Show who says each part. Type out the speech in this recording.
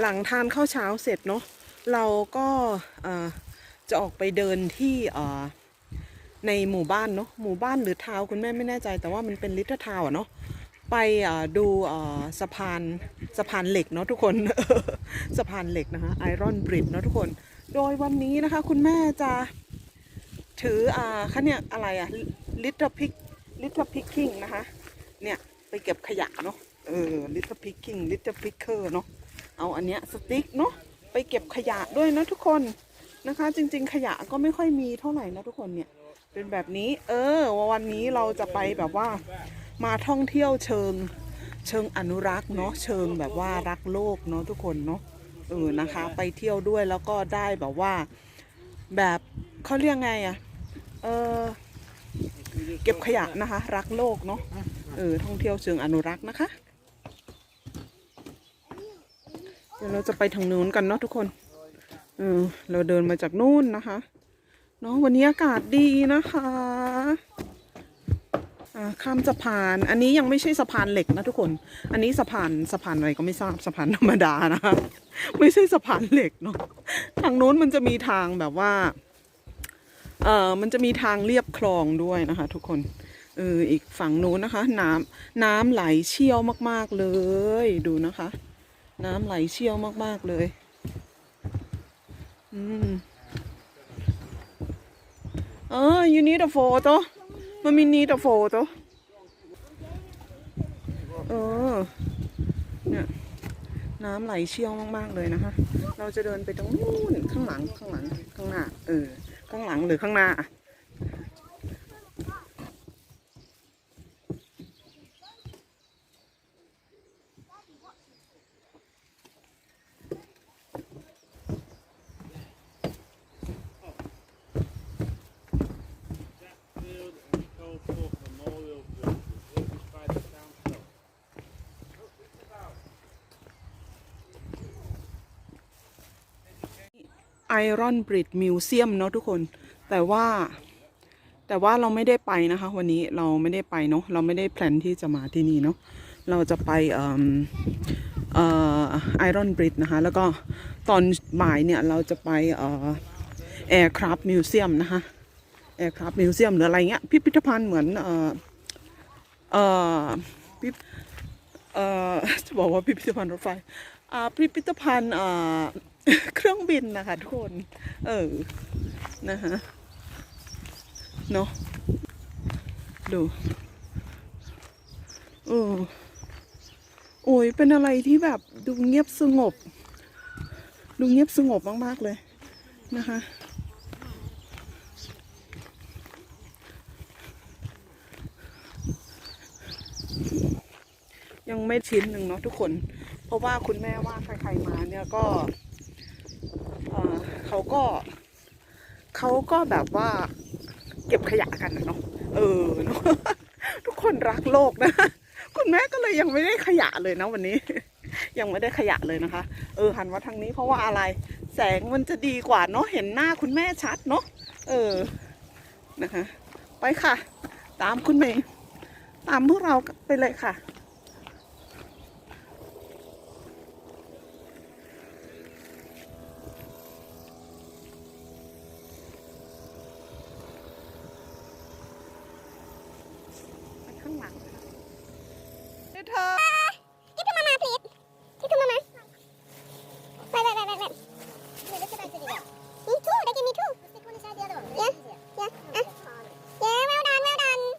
Speaker 1: หลังทานข้าวเช้าเสร็จเนาะเราก็จะออกไปเดินที่ในหมู่บ้านเนาะหมู่บ้านหรือทาวคุณแม่ไม่แน่ใจ แต่ว่ามันเป็นลิตเติ้ลทาวอะเนาะไปดูสะพานสะพานเหล็กเนาะทุกคนสะพานเหล็กนะคะไอรอนบริดเนาะทุกคน โดยวันนี้นะคะคุณแม่จะถืออ่าคะเนี่ยอะไรอะลิตเติ้ลพิกลิตเติ้ลพิกกิ้งนะคะ เนี่ยไปเก็บขยะเนาะเออลิตเติ้ลพิกกิ้งลิตเติ้ลพิกเกอร์เนาะ เอาอันเนี้ยสติ๊กเนาะไปเก็บขยะด้วยนะทุกคนนะคะ จริง ๆ ขยะก็ไม่ค่อยมีเท่าไหร่นะทุกคนเนี่ยเป็นแบบนี้ เออวันนี้เราจะไปแบบว่ามาท่องเที่ยวเชิงเชิงอนุรักษ์เนาะเชิงแบบว่ารักโลกเนาะทุกคนเนาะเออนะคะ ไปเที่ยวด้วยแล้วก็ได้แบบว่าแบบเขาเรียกไงอะเออเก็บขยะนะคะ รักโลกเนาะเออท่องเที่ยวเชิงอนุรักษ์นะคะ เดี๋ยวเราจะไปทางนู้นกันเนาะทุกคนเออเราเดินมาจากนู่นนะคะเนาะวันนี้อากาศดีนะคะข้ามสะพาน อันนี้ยังไม่ใช่สะพานเหล็กนะทุกคน อันนี้สะพานสะพานอะไรก็ไม่ทราบสะพานธรรมดานะคะไม่ใช่สะพานเหล็กเนาะทางนู้นมันจะมีทางแบบว่า เออมันจะมีทางเรียบคลองด้วยนะคะ ทุกคน เออ อีกฝั่งนู้นนะคะ น้ำน้ำไหลเชี่ยวมาก ๆเลย ดูนะคะ น้ำไหลเชี่ยวมาก ๆ เลย อืมเออ you need a photo มันมี need a photo เออ เนี่ย น้ำไหลเชี่ยวมากๆเลยนะคะ เราจะเดินไปตรงนู้นข้างหลังข้างหลังข้างหน้า เออ ข้างหลังหรือข้างหน้า ไอรอนบริดมิวเซียมเนาะทุกคน แต่ว่า แต่ว่าเราไม่ได้ไปนะคะ วันนี้เราไม่ได้ไปเนาะเราไม่ได้แพลนที่จะมาที่นี่เนาะเราจะไปเอ่ออไอรอนบริดนะคะ แล้วก็ตอนบ่ายเนี่ยเราจะไปเอ่อแอร์คราฟมิวเซียมนะคะแอร์คราฟมิวเซียมหรืออะไรเงี้ยพิพิธภัณฑ์เหมือนเอ่อเอ่อพิเอ่อจะบอกว่าพิพิธภัณฑ์รถไฟอ่าพิพิธภัณฑ์เอ่อ เครื่องบินนะคะทุกคน เออ นะคะเนาะดูเออโอ้ยเป็นอะไรที่แบบดูเงียบสงบ ดูเงียบสงบมาก ๆ เลยนะคะ ยังไม่ชิ้นหนึ่งเนาะทุกคน เพราะว่าคุณแม่ว่าใครๆมาเนี่ยก็ เขาก็เขาก็แบบว่าเก็บขยะกันนะเนาะเออเนอะทุกคนรักโลกนะ คุณแม่ก็เลยยังไม่ได้ขยะเลยนะวันนี้ ยังไม่ได้ขยะเลยนะคะ เออหันมาทางนี้เพราะว่าอะไร แสงมันจะดีกว่าเนาะเห็นหน้าคุณแม่ชัดเนาะเออนะคะ ไปค่ะ ตามคุณเมย์ตามพวกเราไปเลยค่ะ เธอ